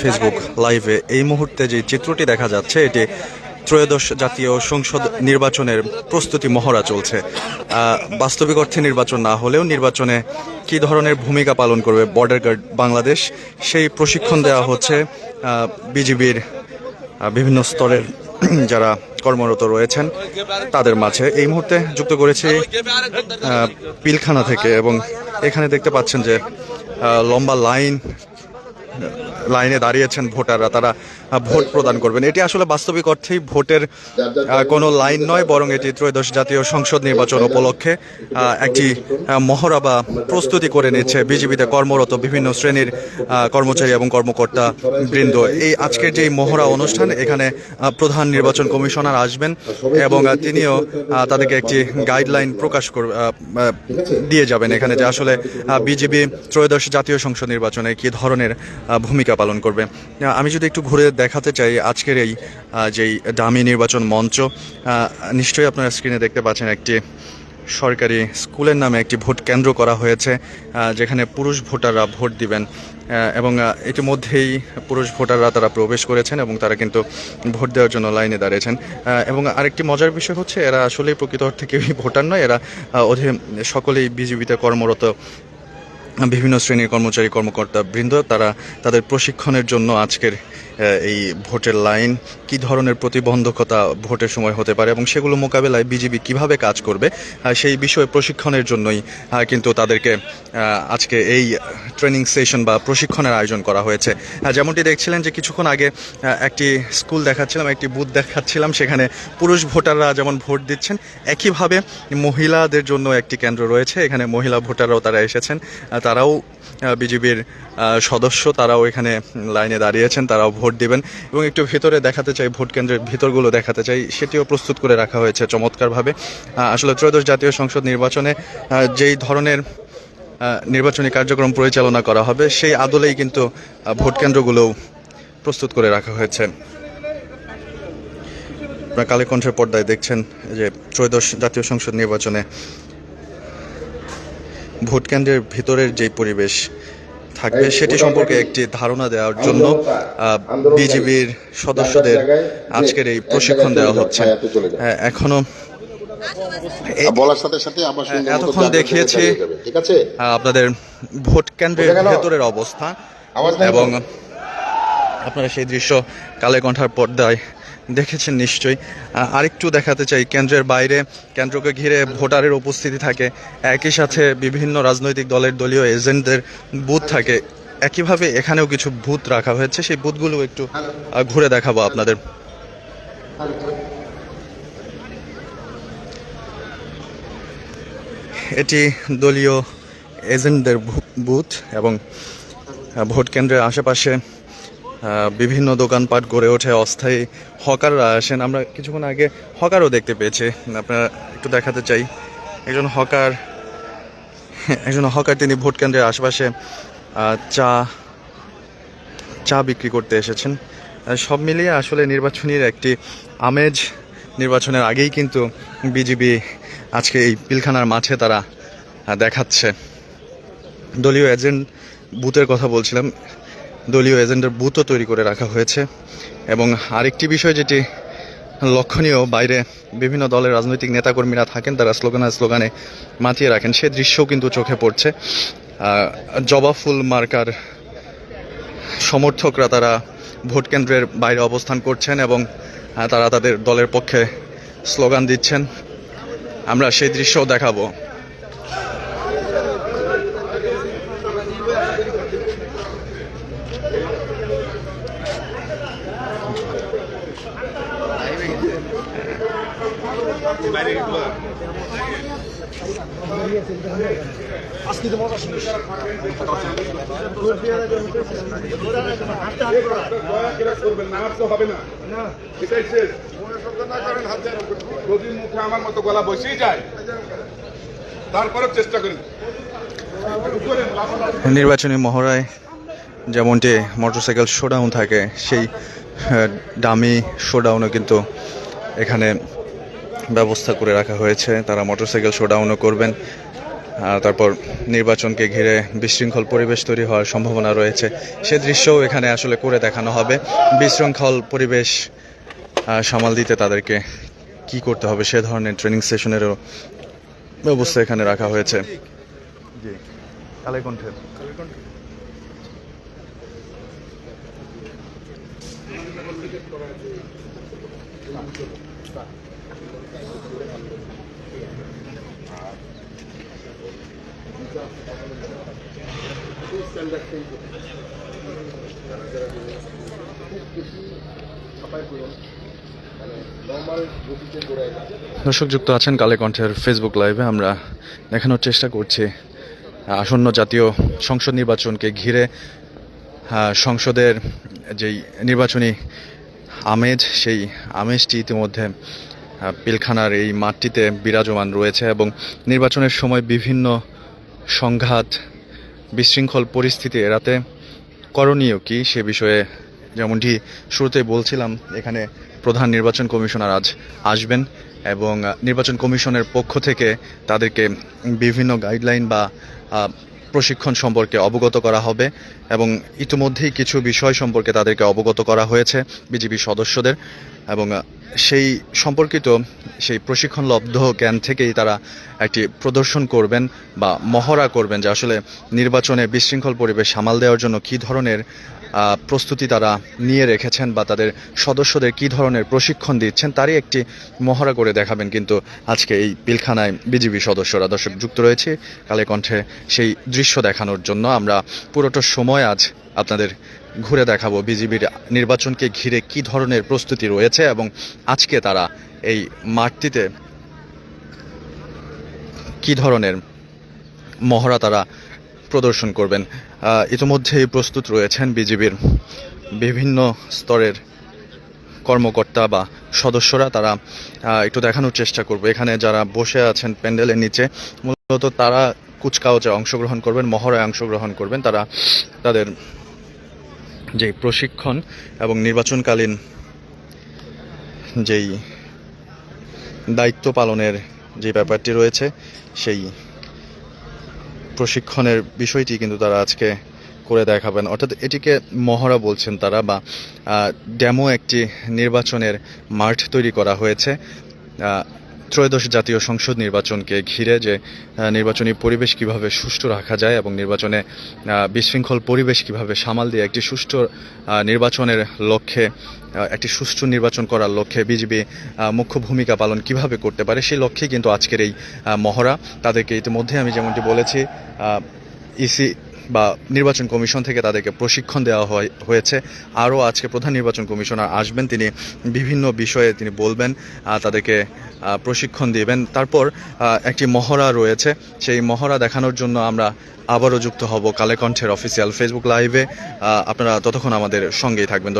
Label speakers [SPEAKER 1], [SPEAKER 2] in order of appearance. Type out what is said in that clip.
[SPEAKER 1] Facebook লাইভে এই মুহূর্তে যে চিত্রটি দেখা যাচ্ছে এটি ত্রয়োদশ জাতীয় সংসদ নির্বাচনের প্রস্তুতি মহড়া চলছে। বাস্তবিক অর্থে নির্বাচন না হলেও নির্বাচনে কী ধরনের ভূমিকা পালন করবে বর্ডার গার্ড বাংলাদেশ সেই প্রশিক্ষণ দেওয়া হচ্ছে বিজিবির বিভিন্ন স্তরের যারা কর্মরত রয়েছেন তাদের মাঝে। এই মুহূর্তে যুক্ত করেছি পিলখানা থেকে এবং এখানে দেখতে পাচ্ছেন যে লম্বা লাইন লাইনে দাঁড়িয়েছেন ভোটাররা তারা ভোট প্রদান করবেন। এটি আসলে বাস্তবিক অর্থেই ভোটের কোনো লাইন নয় বরং এটি ত্রয়োদশ জাতীয় সংসদ নির্বাচন উপলক্ষে একটি মহড়া বা প্রস্তুতি করে নিচ্ছে বিজেপিতে কর্মরত বিভিন্ন শ্রেণির কর্মচারী এবং কর্মকর্তা বৃন্দ। এই আজকের যে মহড়া অনুষ্ঠান এখানে প্রধান নির্বাচন কমিশনার আসবেন এবং তিনিও তাদেরকে একটি গাইডলাইন প্রকাশ আহ, দিয়ে যাবেন এখানে যে আসলে বিজেপি ত্রয়োদশ জাতীয় সংসদ নির্বাচনে কি ধরনের আহ, ভূমিকা পালন করবে। আমি যদি একটু ঘুরে দেখাতে চাই আজকের এই যেই ডামি নির্বাচন মঞ্চ নিশ্চয়ই আপনারা স্ক্রিনে দেখতে পাচ্ছেন একটি সরকারি স্কুলের নামে একটি ভোট কেন্দ্র করা হয়েছে যেখানে পুরুষ ভোটাররা ভোট দিবেন এবং ইতিমধ্যেই পুরুষ ভোটাররা তারা প্রবেশ করেছেন এবং তারা কিন্তু ভোট দেওয়ার জন্য লাইনে দাঁড়িয়েছেন। এবং আরেকটি মজার বিষয় হচ্ছে এরা আসলেই প্রকৃত অর্থে কেউই ভোটার নয় এরা আহ, অধে সকলেই বিজেপিতে কর্মরত বিভিন্ন শ্রেণির কর্মচারী কর্মকর্তা বৃন্দ তারা তাদের প্রশিক্ষণের জন্য আজকের এই ভোটের লাইন, কি ধরনের প্রতিবন্ধকতা ভোটের সময় হতে পারে এবং সেগুলো মোকাবেলায় বিজেপি কীভাবে কাজ করবে সেই বিষয়ে প্রশিক্ষণের জন্যই কিন্তু তাদেরকে আজকে এই ট্রেনিং সেশন বা প্রশিক্ষণের আয়োজন করা হয়েছে। যেমনটি দেখছিলেন যে কিছুক্ষণ আগে একটি স্কুল দেখাচ্ছিলাম, একটি বুথ দেখাচ্ছিলাম, সেখানে পুরুষ ভোটাররা যেমন ভোট দিচ্ছেন, একইভাবে মহিলাদের জন্য একটি কেন্দ্র রয়েছে, এখানে মহিলা ভোটাররাও তারা এসেছেন তারাও বিজেপির সদস্য, তারাও এখানে লাইনে দাঁড়িয়েছেন, তারাও ভোট দিবেন এবং একটু ভেতরে দেখাতে চাই, ভোট কেন্দ্রের ভিতরগুলো দেখাতে চাই, সেটিও প্রস্তুত করে রাখা হয়েছে চমৎকারভাবে। আসলে ত্রয়োদশ জাতীয় সংসদ নির্বাচনে যেই ধরনের নির্বাচনী কার্যক্রম পরিচালনা করা হবে, সেই আদলেই কিন্তু ভোট কেন্দ্রগুলোও প্রস্তুত করে রাখা হয়েছে। আপনারা কালীকণ্ঠের পর্দায় দেখছেন যে ত্রয়োদশ জাতীয় সংসদ নির্বাচনে ভোট কেন্দ্রের ভিতরের যে পরিবেশ থাকবে সেটি সম্পর্কে একটি ধারণা দেওয়ার জন্য বিজিবির সদস্যদের আজকের এই প্রশিক্ষণ দেওয়া হচ্ছে। হ্যাঁ, এখনও
[SPEAKER 2] বলার সাথে সাথে আমার
[SPEAKER 1] এতক্ষণ দেখিয়েছি
[SPEAKER 2] ঠিক আছে?
[SPEAKER 1] আপনাদের ভোট কেন্দ্রের ভেতরের অবস্থা? এবং আপনারা সেই দৃশ্য কালে কণ্ঠার পর্দায় দেখেছেন নিশ্চয়ই। আরেকটু দেখাতে চাই, কেন্দ্রের বাইরে, কেন্দ্রকে ঘিরে ভোটারের উপস্থিতি থাকে, একই সাথে বিভিন্ন রাজনৈতিক দলের দলীয় এজেন্টদের বুথ থাকে। একইভাবে এখানেও কিছু বুথ রাখা হয়েছে, সেই বুথগুলো একটু ঘুরে দেখাবো আপনাদের। এটি দলীয় এজেন্টদের বুথ এবং ভোট কেন্দ্রের আশেপাশে বিভিন্ন দোকানপাট গড়ে ওঠে, অস্থায়ী হকাররা আসেন। আমরা কিছুক্ষণ আগে হকারও দেখতে পেয়েছি। আপনারা একটু দেখাতে চাই, একজন হকার একজন হকার তিনি ভোট কেন্দ্রের আশেপাশে চা চা বিক্রি করতে এসেছেন। সব মিলিয়ে আসলে নির্বাচনের একটি আমেজ নির্বাচনের আগেই কিন্তু বিজিবি আজকে এই পিলখানার মাঠে তারা দেখাচ্ছে। দলীয় এজেন্ট বুথের কথা বলছিলাম। দলীয় এজেন্ডার বুথও তৈরি করে রাখা হয়েছে। এবং আরেকটি বিষয় যেটি লক্ষণীয়, বাইরে বিভিন্ন দলের রাজনৈতিক নেতাকর্মীরা থাকেন, তারা স্লোগানে স্লোগানে মাতিয়ে রাখেন। সে দৃশ্যও কিন্তু চোখে পড়ছে। জবা ফুল মার্কার সমর্থকরা তারা ভোট কেন্দ্রের বাইরে অবস্থান করছেন এবং তারা তাদের দলের পক্ষে স্লোগান দিচ্ছেন। আমরা সেই দৃশ্যও দেখাবো।
[SPEAKER 3] আমার মতো গলা বসেই যায় তারপরেও চেষ্টা করেন
[SPEAKER 1] নির্বাচনী মহড়ায় যেমনটি মোটরসাইকেল শোডাউন থাকে, সেই দামি শোডাউনও কিন্তু এখানে ব্যবস্থা করে রাখা হয়েছে। তারা মোটরসাইকেল শোডাউনও করবেন। তারপর নির্বাচনকে ঘিরে বিশৃঙ্খল পরিবেশ তৈরি হওয়ার সম্ভাবনা রয়েছে। সে দৃশ্যও এখানে আসলে করে দেখানো হবে। বিশৃঙ্খল পরিবেশ সামাল দিতে তাদেরকে কি করতে হবে সে ধরনের ট্রেনিং সেশনেরও ব্যবস্থা এখানে রাখা হয়েছে। কালেকণ্ঠে। দর্শক যুক্ত আছেন কালে কণ্ঠের ফেসবুক লাইভে আমরা দেখানোর চেষ্টা করছি আসন্ন জাতীয় সংসদ নির্বাচনকে ঘিরে। সংসদের যেই নির্বাচনী আমেজ, সেই আমেজটি ইতিমধ্যে পিলখানার এই মাঠটিতে বিরাজমান রয়েছে এবং নির্বাচনের সময় বিভিন্ন সংঘাত, বিশৃঙ্খল পরিস্থিতি এড়াতে করণীয় কি সে বিষয়ে যেমনটি শুরুতে বলছিলাম, এখানে প্রধান নির্বাচন কমিশনার আজ আসবেন এবং নির্বাচন কমিশনের পক্ষ থেকে তাদেরকে বিভিন্ন গাইডলাইন বা প্রশিক্ষণ সম্পর্কে অবগত করা হবে এবং ইতিমধ্যেই কিছু বিষয় সম্পর্কে তাদেরকে অবগত করা হয়েছে বিজেপি সদস্যদের এবং সেই সম্পর্কিত সেই প্রশিক্ষণলব্ধ জ্ঞান থেকেই তারা একটি প্রদর্শন করবেন বা মহড়া করবেন যে আসলে নির্বাচনে বিশৃঙ্খল পরিবেশ সামাল দেওয়ার জন্য কী ধরনের প্রস্তুতি তারা নিয়ে রেখেছেন বা তাদের সদস্যদের কী ধরনের প্রশিক্ষণ দিচ্ছেন তারই একটি মহড়া করে দেখাবেন কিন্তু আজকে এই পিলখানায় বিজিবি সদস্যরা। দর্শক, যুক্ত রয়েছে কালে কণ্ঠে সেই দৃশ্য দেখানোর জন্য। আমরা পুরোটা সময় আজ আপনাদের ঘুরে দেখাবো বিজিবির নির্বাচনকে ঘিরে কি ধরনের প্রস্তুতি রয়েছে এবং আজকে তারা এই মাঠটিতে কি ধরনের মহড়া তারা প্রদর্শন করবেন? ইতিমধ্যেই প্রস্তুত রয়েছেন বিজিবির বিভিন্ন স্তরের কর্মকর্তা বা সদস্যরা। তারা একটু দেখানোর চেষ্টা করবে। এখানে যারা বসে আছেন প্যান্ডেলের নিচে, মূলত তারা কুচকাওয়াজে অংশগ্রহণ করবেন, মহড়ায় অংশগ্রহণ করবেন। তারা তাদের যে প্রশিক্ষণ এবং নির্বাচনকালীন যেই দায়িত্ব পালনের যে ব্যাপারটি রয়েছে, সেই প্রশিক্ষণের বিষয়টি কিন্তু তারা আজকে করে দেখাবেন। অর্থাৎ এটিকে মহড়া বলছেন তারা বা ডেমো একটি নির্বাচনের মাঠ তৈরি করা হয়েছে। ত্রয়োদশ জাতীয় সংসদ নির্বাচনকে ঘিরে যে নির্বাচনী পরিবেশ কীভাবে সুষ্ঠু রাখা যায় এবং নির্বাচনে বিশৃঙ্খল পরিবেশ কীভাবে সামাল দিয়ে একটি সুষ্ঠু নির্বাচনের লক্ষ্যে একটি সুষ্ঠু নির্বাচন করার লক্ষ্যে বিজেপি মুখ্য ভূমিকা পালন কীভাবে করতে পারে সেই লক্ষ্যেই কিন্তু আজকের এই মহড়া। তাদেরকে ইতিমধ্যে আমি যেমনটি বলেছি ইসি বা নির্বাচন কমিশন থেকে তাদেরকে প্রশিক্ষণ দেওয়া হয়, হয়েছে। আরও আজকে প্রধান নির্বাচন কমিশনার আসবেন, তিনি বিভিন্ন বিষয়ে তিনি বলবেন তাদেরকে প্রশিক্ষণ দিবেন। তারপর একটি মহড়া রয়েছে, সেই মহড়া দেখানোর জন্য আমরা আবারও যুক্ত হব কালেকণ্ঠের অফিসিয়াল ফেসবুক লাইভে। আপনারা ততক্ষণ আমাদের সঙ্গেই থাকবেন।